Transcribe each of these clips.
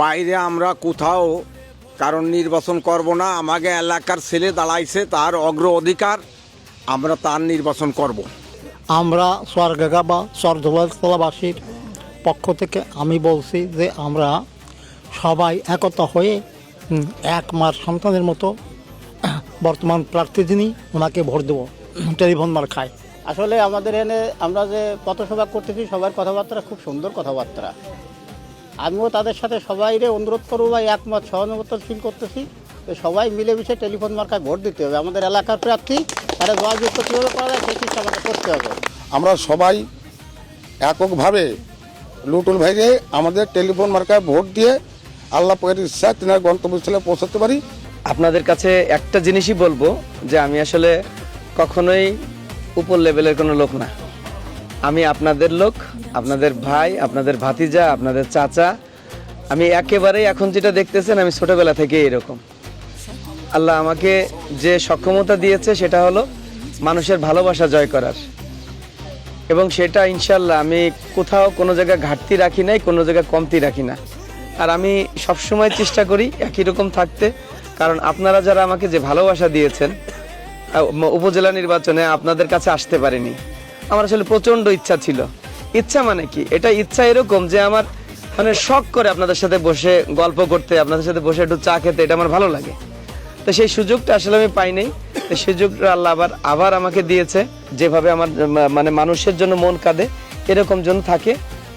বাইরে আমরা কোথাও কারণ নির্বাচন করব না আমাকে এলাকার ছেলে দাঁড়াইছে তার অগ্র অধিকার আমরা তার নির্বাচন করব। আমরা সোয়ারগাগা বা সরধুলাবাসীর পক্ষ থেকে আমি বলছি যে আমরা সবাই একতা হয়ে এক মার সন্তানের মতো বর্তমান প্রার্থী যিনি ওনাকে ভোট দেবো। টেলিফোন মার খায়। আসলে আমাদের এনে আমরা যে পথসভা করতেছি সবার কথাবার্তা খুব সুন্দর কথাবার্তা। আমিও তাদের সাথে সবাইরে অনুরোধ করব বা একমত সহানুভূতি ফিল করতেছি। যে সবাই মিলেমিশে টেলিফোন মার্কায় ভোট দিতে হবে। আমাদের এলাকার প্রার্থী তারা জয়যুক্ত কীভাবে করা যায় সেই চেষ্টা আমাদের করতে হবে। আমরা সবাই এককভাবে লুটুল ভাইকে আমাদের টেলিফোন মার্কায় ভোট দিয়ে আল্লাহ পয়ের ইচ্ছা তিনার গন্তব্যস্থলে পৌঁছাতে পারি। আপনাদের কাছে একটা জিনিসই বলব যে আমি আসলে কখনোই উপর লেভেলের কোনো লোক না। আমি আপনাদের লোক, আপনাদের ভাই, আপনাদের ভাতিজা, আপনাদের চাচা। আমি একেবারেই এখন যেটা দেখতেছেন, আমি ছোটবেলা থেকে এরকম। আল্লাহ আমাকে যে সক্ষমতা দিয়েছে, সেটা হলো মানুষের ভালোবাসা জয় করার। এবং সেটা ইনশাল্লাহ আমি কোথাও কোনো জায়গায় ঘাটতি রাখি নাই, কোনো জায়গায় কমতি রাখি না। আর আমি সবসময় চেষ্টা করি একই রকম থাকতে। কারণ আপনারা যারা আমাকে যে ভালোবাসা দিয়েছেন উপজেলা নির্বাচনে আপনাদের কাছে আসতে পারিনি। আমার আসলে প্রচণ্ড ইচ্ছা ছিল। ইচ্ছা মানে কি? এটা ইচ্ছা এরকম যে আমার মানে শখ করে আপনাদের সাথে বসে গল্প করতে, আপনাদের সাথে বসে একটু চা খেতে, এটা আমার ভালো লাগে। তো সেই সুযোগটা আসলে আমি পাই নাই। সুযোগটা আল্লাহ আবার আবার আমাকে দিয়েছে যেভাবে আমার মানে মানুষের জন্য মন কাঁদে, এরকম জন্য থাকে।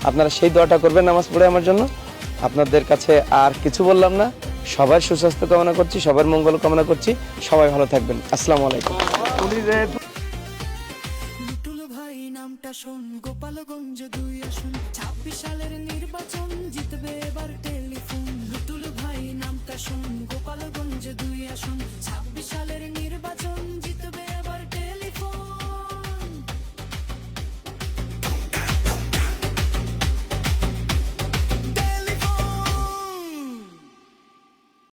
আপনারা সেই দোয়াটা করবেন নামাজ পড়ে আমার জন্য। আপনাদের কাছে আর কিছু বললাম না। সবার সুস্বাস্থ্য কামনা করছি, সবার মঙ্গল কামনা করছি। সবাই ভালো থাকবেন। আসসালামু আলাইকুম। ভাই, নামটা শোন। গোপালগঞ্জ দুই আসুন। ছাব্বিশ সালের নির্বাচন জিতবে এবার টেলিফোন। লুতুল ভাই, নামটা শোন। গোপালগঞ্জ দুই আসুন।